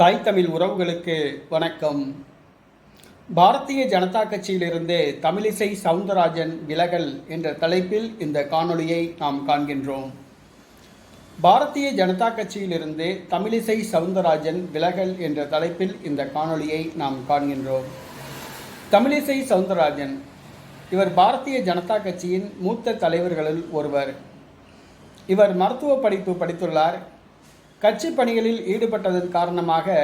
தாய் தமிழ் உறவுகளுக்கு வணக்கம். பாரதிய ஜனதா கட்சியிலிருந்து தமிழிசை சவுந்தரராஜன் விலகல் என்ற தலைப்பில் இந்த காணொளியை நாம் காண்கின்றோம். பாரதிய ஜனதா கட்சியிலிருந்து தமிழிசை சவுந்தரராஜன் விலகல் என்ற தலைப்பில் இந்த காணொளியை நாம் காண்கின்றோம். தமிழிசை சவுந்தரராஜன் இவர் பாரதிய ஜனதா கட்சியின் மூத்த தலைவர்களில் ஒருவர். இவர் மருத்துவ படிப்பு படித்துள்ளார். கட்சி பணிகளில் ஈடுபட்டதன் காரணமாக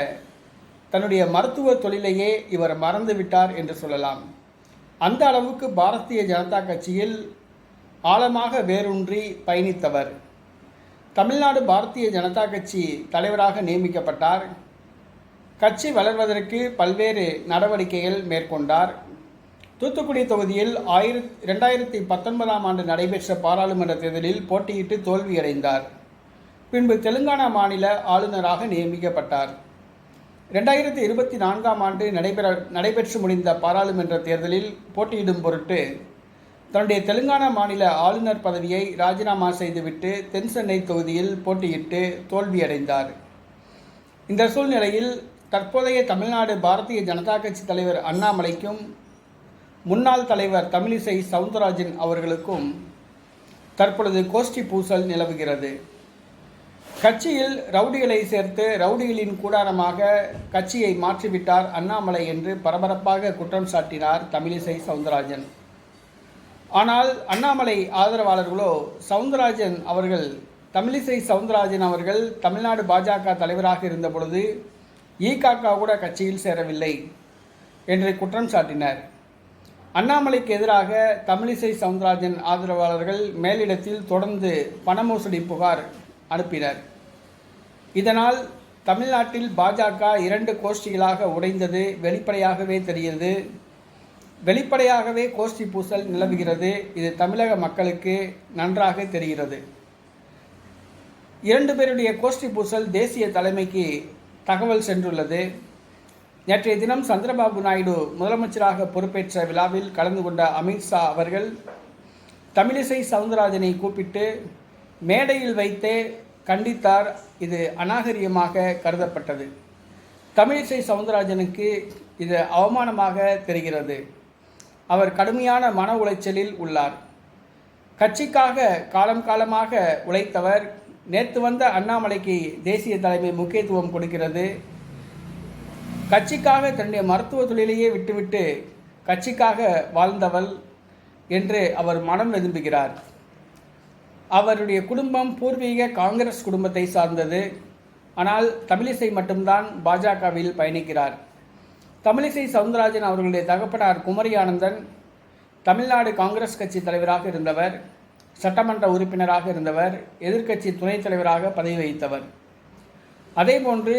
தன்னுடைய மருத்துவ தொழிலையே இவர் மறந்துவிட்டார் என்று சொல்லலாம். அந்த அளவுக்கு பாரதிய ஜனதா கட்சியில் ஆழமாக வேரூன்றி பயணித்தவர். தமிழ்நாடு பாரதிய ஜனதா கட்சி தலைவராக நியமிக்கப்பட்டார். கட்சி வளர்வதற்கு பல்வேறு நடவடிக்கைகள் மேற்கொண்டார். தூத்துக்குடி தொகுதியில் ஆயிரத்தி ரெண்டாயிரத்தி பத்தொன்பதாம் ஆண்டு நடைபெற்ற பாராளுமன்ற தேர்தலில் போட்டியிட்டு தோல்வியடைந்தார். பின்பு தெலுங்கானா மாநில ஆளுநராக நியமிக்கப்பட்டார். ரெண்டாயிரத்தி இருபத்தி நான்காம் ஆண்டு நடைபெற நடைபெற்று முடிந்த பாராளுமன்ற தேர்தலில் போட்டியிடும் பொருட்டு தன்னுடைய தெலுங்கானா மாநில ஆளுநர் பதவியை ராஜினாமா செய்துவிட்டு தென் சென்னை தொகுதியில் போட்டியிட்டு தோல்வியடைந்தார். இந்த சூழ்நிலையில் தற்போதைய தமிழ்நாடு பாரதிய ஜனதா கட்சி தலைவர் அண்ணாமலைக்கும் முன்னாள் தலைவர் தமிழிசை சவுந்தரராஜன் அவர்களுக்கும் தற்பொழுது கோஷ்டி பூசல் நிலவுகிறது. கட்சியில் ரவுடிகளை சேர்த்து ரவுடிகளின் கூடாரமாக கட்சியை மாற்றிவிட்டார் அண்ணாமலை என்று பரபரப்பாக குற்றம் சாட்டினார் தமிழிசை சவுந்தரராஜன். ஆனால் அண்ணாமலை ஆதரவாளர்களோ சவுந்தரராஜன் அவர்கள் தமிழிசை சவுந்தரராஜன் அவர்கள் தமிழ்நாடு பாஜக தலைவராக இருந்த பொழுது ஈகாக்கா கூட கட்சியில் சேரவில்லை என்று குற்றம் சாட்டினர். அண்ணாமலைக்கு எதிராக தமிழிசை சவுந்தரராஜன் ஆதரவாளர்கள் மேலிடத்தில் தொடர்ந்து பண மோசடி புகார் அனுப்பினர். இதனால் தமிழ்நாட்டில் பாஜக இரண்டு கோஷ்டிகளாக உடைந்தது. வெளிப்படையாகவே தெரிகிறது. வெளிப்படையாகவே கோஷ்டி பூசல் நிலவுகிறது. இது தமிழக மக்களுக்கு நன்றாக தெரிகிறது. இரண்டு பேருடைய கோஷ்டி பூசல் தேசிய தலைமைக்கு தகவல் சென்றுள்ளது. நேற்றைய தினம் சந்திரபாபு நாயுடு முதலமைச்சராக பொறுப்பேற்ற விழாவில் கலந்து கொண்ட அமித்ஷா அவர்கள் தமிழிசை சவுந்தரராஜனை கூப்பிட்டு மேடையில் வைத்தே கண்டித்தார் இது அநாகரியமாக கருதப்பட்டது. தமிழிசை சவுந்தரராஜனுக்கு இது அவமானமாக தெரிகிறது. அவர் கடுமையான மன உளைச்சலில் உள்ளார். கட்சிக்காக காலம் காலமாக உழைத்தவர் நேற்று வந்த அண்ணாமலைக்கு தேசிய தலைமை முக்கியத்துவம் கொடுக்கிறது. கட்சிக்காக தன்னுடைய மருத்துவ தொழிலையே விட்டுவிட்டு கட்சிக்காக வாழ்ந்தவள் என்று அவர் மனம் விரும்புகிறார் அவருடைய குடும்பம் பூர்வீக காங்கிரஸ் குடும்பத்தை சார்ந்தது. ஆனால் தமிழிசை மட்டும்தான் பாஜகவில் பயணிக்கிறார். தமிழிசை சவுந்தரராஜன் அவர்களுடைய தகப்பனார் குமரி ஆனந்தன் தமிழ்நாடு காங்கிரஸ் கட்சி தலைவராக இருந்தவர் சட்டமன்ற உறுப்பினராக இருந்தவர் எதிர்க்கட்சி துணைத் தலைவராக பதவி வகித்தவர். அதேபோன்று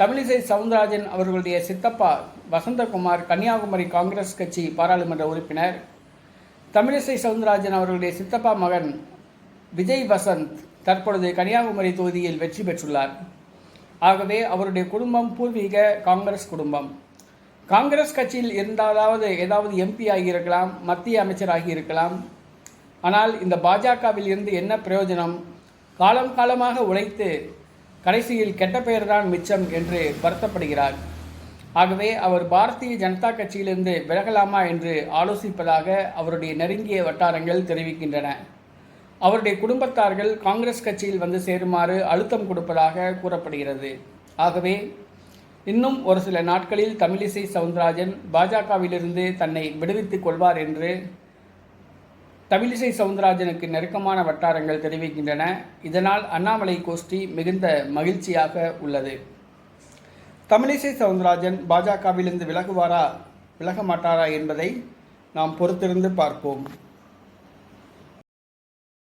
தமிழிசை சவுந்தரராஜன் அவர்களுடைய சித்தப்பா வசந்தகுமார் கன்னியாகுமரி காங்கிரஸ் கட்சி பாராளுமன்ற உறுப்பினர் தமிழிசை சவுந்தரராஜன் அவர்களுடைய சித்தப்பா மகன் விஜய் வசந்த் தற்பொழுது கன்னியாகுமரி தொகுதியில் வெற்றி பெற்றுள்ளார். ஆகவே அவருடைய குடும்பம் பூர்வீக காங்கிரஸ் குடும்பம். காங்கிரஸ் கட்சியில் இருந்தாலாவது ஏதாவது எம்பி ஆகியிருக்கலாம் மத்திய அமைச்சராகி இருக்கலாம் ஆனால் இந்த பாஜகவில் இருந்து என்ன பிரயோஜனம்? காலம் காலமாக உழைத்து கடைசியில் கெட்ட பெயர்தான் மிச்சம் என்று வருத்தப்படுகிறார். ஆகவே அவர் பாரதிய ஜனதா கட்சியிலிருந்து விலகலாமா என்று ஆலோசிப்பதாக அவருடைய நெருங்கிய வட்டாரங்கள் தெரிவிக்கின்றன. அவருடைய குடும்பத்தார்கள் காங்கிரஸ் கட்சியில் வந்து சேருமாறு அழுத்தம் கொடுப்பதாக கூறப்படுகிறது. ஆகவே இன்னும் ஒரு சில நாட்களில் தமிழிசை சவுந்தரராஜன் பாஜகவிலிருந்து தன்னை விடுவித்துக் கொள்வார் என்று தமிழிசை சவுந்தரராஜனுக்கு நெருக்கமான வட்டாரங்கள் தெரிவிக்கின்றன. இதனால் அண்ணாமலை கோஷ்டி மிகுந்த மகிழ்ச்சியாக உள்ளது. தமிழிசை சவுந்தரராஜன் பாஜகவிலிருந்து விலகுவாரா விலக மாட்டாரா என்பதை நாம் பொறுத்திருந்து பார்ப்போம்.